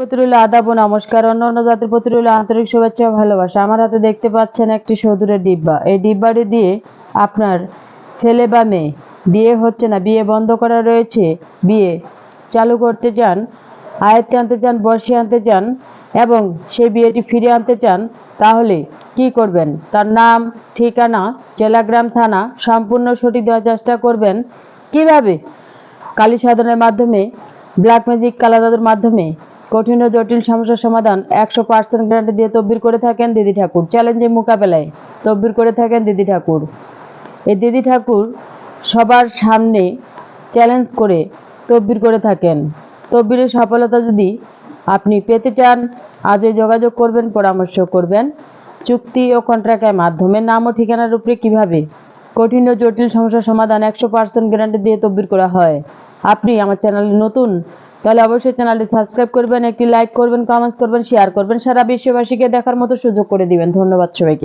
প্রতি রইল আদাব ও নমস্কার। অন্য অন্য জাতির প্রতি রইল আন্তরিক শুভেচ্ছা ও ভালোবাসা। আমার হাতে দেখতে পাচ্ছেন একটি সদূরের ডিব্বা। এই ডিব্বাটি দিয়ে আপনার ছেলে বা মেয়ে, বিয়ে হচ্ছে না, বিয়ে বন্ধ করা রয়েছে, বিয়ে চালু করতে চান, আয়ত্তে আনতে চান বসে আনতে চান এবং সেই বিয়েটি ফিরে আনতে চান, তাহলে কি করবেন? তার নাম, ঠিকানা জেলাগ্রাম থানা, সম্পূর্ণ সঠিক দেওয়ার চেষ্টা করবেন। কীভাবে? কালী সাধনের মাধ্যমে, ব্ল্যাক ম্যাজিক কালা জাদুর মাধ্যমে কঠিন ও জটিল সমস্যার সমাধান একশো পার্সেন্ট গ্যারান্টি দিয়ে তব্বির করে থাকেন দিদি ঠাকুর। চ্যালেঞ্জের মোকাবেলায় তব্বির করে থাকেন দিদি ঠাকুর। এই দিদি ঠাকুর সবার সামনে চ্যালেঞ্জ করে তব্বির করে থাকেন। তব্বিরের সফলতা যদি আপনি পেতে চান, আজই যোগাযোগ করবেন, পরামর্শ করবেন। চুক্তি ও কন্ট্রাক্টের মাধ্যমে নাম ও ঠিকানার উপরে কীভাবে? কঠিন ও জটিল সমস্যার সমাধান একশো পার্সেন্ট গ্যারান্টি দিয়ে তব্বির করা হয়। আপনি আমার চ্যানেলে নতুন তাহলে অবশ্যই চ্যানেলটি সাবস্ক্রাইব করবেন, একটি লাইক করবেন কমেন্টস করবেন শেয়ার করবেন। সারা বিশ্ববাসীকে দেখার মতো সুযোগ করে দিবেন। ধন্যবাদ সবাইকে।